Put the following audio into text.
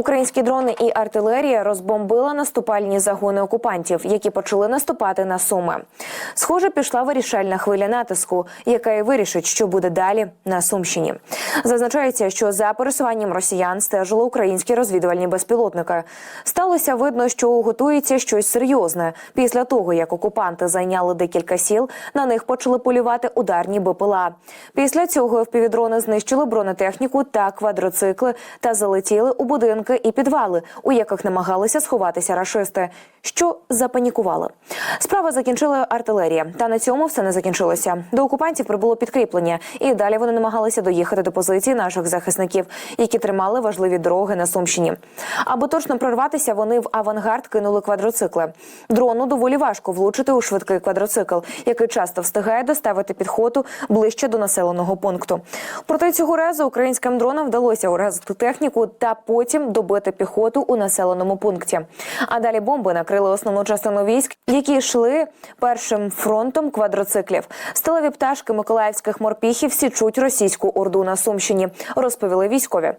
Українські дрони і артилерія розбомбила наступальні загони окупантів, які почали наступати на Суми. Схоже, пішла вирішальна хвиля натиску, яка і вирішить, що буде далі на Сумщині. Зазначається, що за пересуванням росіян стежили українські розвідувальні безпілотники. Сталося видно, що готується щось серйозне. Після того, як окупанти зайняли декілька сіл, на них почали полювати ударні БПЛА. Після цього впівдрони знищили бронетехніку та квадроцикли та залетіли у будинки і підвали, у яких намагалися сховатися рашисти, що запанікували. Справа закінчила артилерія, та на цьому все не закінчилося. До окупантів прибуло підкріплення, і далі вони намагалися доїхати до позицій наших захисників, які тримали важливі дороги на Сумщині. Аби точно прорватися, вони в авангард кинули квадроцикли. Дрону доволі важко влучити у швидкий квадроцикл, який часто встигає доставити підхоту ближче до населеного пункту. Проте цього разу українським дронам вдалося уразити техніку та потім добити піхоту у населеному пункті. А далі бомби накрили основну частину військ, які йшли першим фронтом квадроциклів. Сталеві пташки миколаївських морпіхів січуть російську орду на Сумщині, розповіли військові.